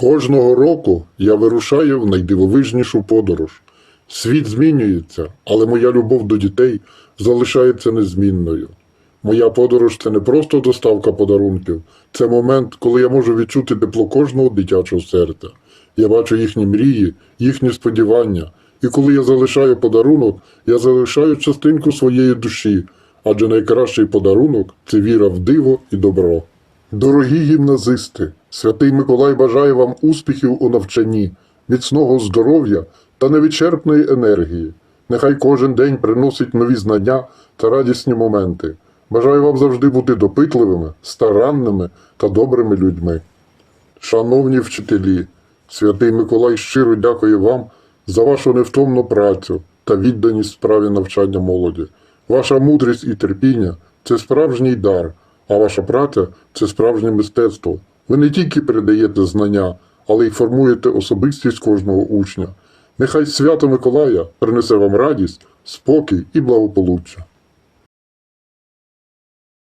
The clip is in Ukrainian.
Кожного року я вирушаю в найдивовижнішу подорож. Світ змінюється, але моя любов до дітей залишається незмінною. Моя подорож це не просто доставка подарунків, це момент, коли я можу відчути тепло кожного дитячого серця. Я бачу їхні мрії, їхні сподівання. І коли я залишаю подарунок, я залишаю частинку своєї душі, адже найкращий подарунок це віра в диво і добро. Дорогі гімназисти, святий Миколай бажає вам успіхів у навчанні, міцного здоров'я та невичерпної енергії. Нехай кожен день приносить нові знання та радісні моменти. Бажаю вам завжди бути допитливими, старанними та добрими людьми. Шановні вчителі, святий Миколай щиро дякує вам за вашу невтомну працю та відданість справі навчання молоді. Ваша мудрість і терпіння це справжній дар, а ваша праця це справжнє мистецтво. Ви не тільки передаєте знання, але й формуєте особистість кожного учня. Нехай свято Миколая принесе вам радість, спокій і благополуччя.